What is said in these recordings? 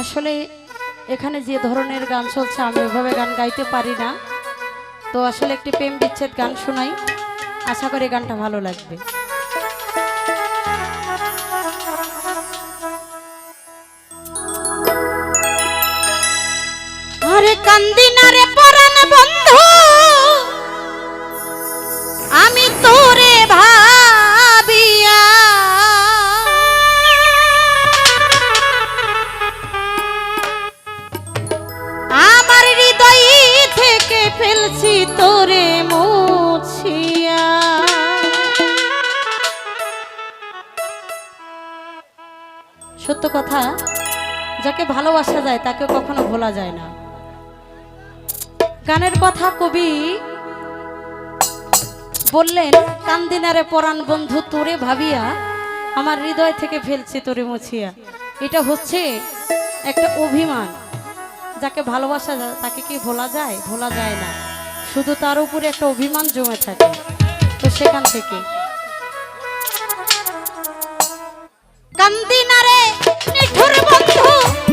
আসলে এখানে যে ধরনের গান চলছে, আমি ওইভাবে গান গাইতে পারি না। তো আসলে একটি প্রেম বিচ্ছেদ গান শোনাই। আশা করি গানটা ভালো লাগবে। আরে কান্দিনা রে বন্ধু। আমি তোরে ভাবিয়া কথা যাকে ভালোবাসা যায় তাকে কখনো ভোলা যায় না। গানের কথা কবি বললেন কান্দিনারে পরাণ বন্ধু তোরে ভাবিয়া, আমার হৃদয় থেকে ফেলছি তোরে মুছিয়া। এটা হচ্ছে একটা অভিমান। যাকে ভালোবাসা যায়, তাকে কি ভোলা যায়? ভোলা যায় না। শুধু তার উপরে একটা অভিমান জমে থাকে। তো সেখান থেকে। কান্দিনারে নিঠুর বন্ধু।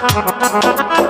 তুমি